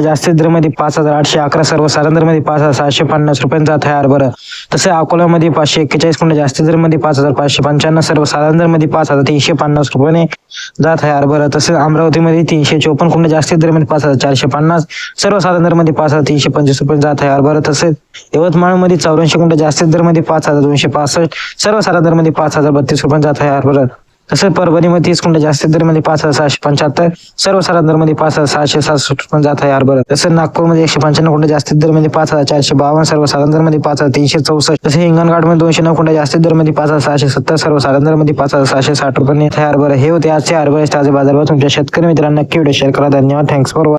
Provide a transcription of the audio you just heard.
Quintal जास्तीत दरमध्ये पाच हजार आठशे अकरा सर्वमध्ये पाच हजार सहाशे पन्नास रुपयांचा तयार बरं. तसे अकोल्यामध्ये पाचशे एक्केचाळीस कुंड जास्तीत दरमध्ये पाच हजार पाचशे पंच्याण्णव सर्वमध्ये पाच हजार तीनशे पन्नास रुपयाने जात आहे हरभरा तसेच अमरावतीमध्ये तीनशे चोपन्न कुंड जास्तीत दरमध्ये पाच हजार चारशे पन्नास सर्वमध्ये पाच हजार तीनशे पंचवीस रुपये जात आहे हरभरा तसेच यवतमाळमध्ये चौऱ्याऐंशी कुंड जास्तीत दरमध्ये पाच हजार दोनशे पासष्ट सर्वमध्ये पाच हजार बत्तीस रुपये जात आहे हरभरा तसं परभणीमध्ये तीस कुंड जास्तीत दरमध्ये पाच हजार सहाशे पंच्याहत्तर सर्वमध्ये पाच हजार सहाशे सातसष्ट पण जात आहे हरभरा. तसं नागपूरमध्ये एकशे पंच्याण्णव क्विंटल जास्तीत दरमध्ये पाच हजार चारशे बावन्न सर्वमध्ये पाच हजार तीनशे चौसष्ट. तसे हिंगणघाटमध्ये दोनशे नऊ क्विंटल जास्तीत दरमध्ये पाच हजार सहाशे सत्तर सर्व दरमध्ये पाच हजार सहाशे साठ रुपये हरभरा. हे होते आजचे हरभरा ताजे बाजारभाव. तुमच्या शेतकरी मित्रांना नक्की व्हिडिओ शेअर करा. धन्यवाद. Thanks for